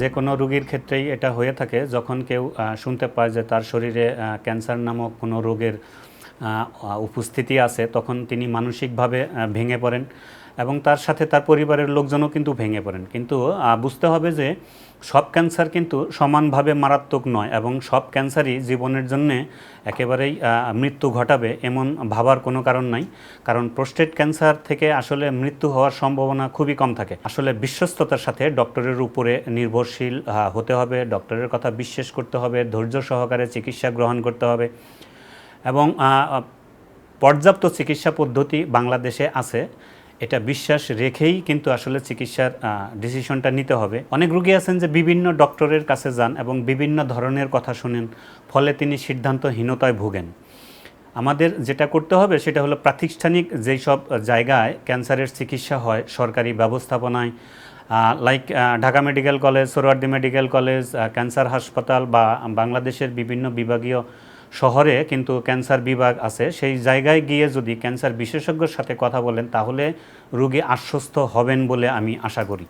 যে কোনো রোগীর ক্ষেত্রেই এটা হয়ে থাকে, যখন কেউ শুনতে পায় যে তার শরীরে ক্যান্সার নামক কোনো রোগের উপস্থিতি আছে, তখন তিনি মানসিকভাবে ভেঙে পড়েন এবং তার সাথে তার পরিবারের লোকজনও কিন্তু ভেঙে পড়েন। কিন্তু বুঝতে হবে যে সব ক্যান্সার কিন্তু সমানভাবে মারাত্মক নয় এবং সব ক্যান্সারই জীবনের জন্য একেবারেই মৃত্যু ঘটাবে এমন ভাবার কোনো কারণ নাই। কারণ প্রোস্টেট ক্যান্সার থেকে আসলে মৃত্যু হওয়ার সম্ভাবনা খুবই কম থাকে। আসলে বিশ্বস্ততার সাথে ডক্টরের উপরে নির্ভরশীল হতে হবে। ডক্টরের কথা বিশ্বাস করতে হবে, ধৈর্য সহকারে চিকিৎসা গ্রহণ করতে হবে। পর্যাপ্ত চিকিৎসা পদ্ধতি বাংলাদেশে আছে। এটা বিশ্বাস রেখেই কিন্তু আসলে চিকিৎসার ডিসিশনটা নিতে হবে। অনেক রুগী আছেন যে বিভিন্ন ডক্টরের কাছে যান এবং বিভিন্ন ধরনের কথা শুনেন, ফলে তিনি সিদ্ধান্তহীনতায় ভোগেন। আমাদের যেটা করতে হবে সেটা হলো প্রাতিষ্ঠানিক যেই সব জায়গায় ক্যান্সারের চিকিৎসা হয়, সরকারি ব্যবস্থাপনায় like Dhaka medical college Suhrawardy medical college cancer হাসপাতাল বা বাংলাদেশের বিভিন্ন বিভাগীয় শহরে কিন্তু ক্যান্সার বিভাগ আছে, সেই জায়গায় গিয়ে যদি ক্যান্সার বিশেষজ্ঞর সাথে কথা বলেন, তাহলে রোগী আশ্বস্ত হবেন বলে আমি আশা করি।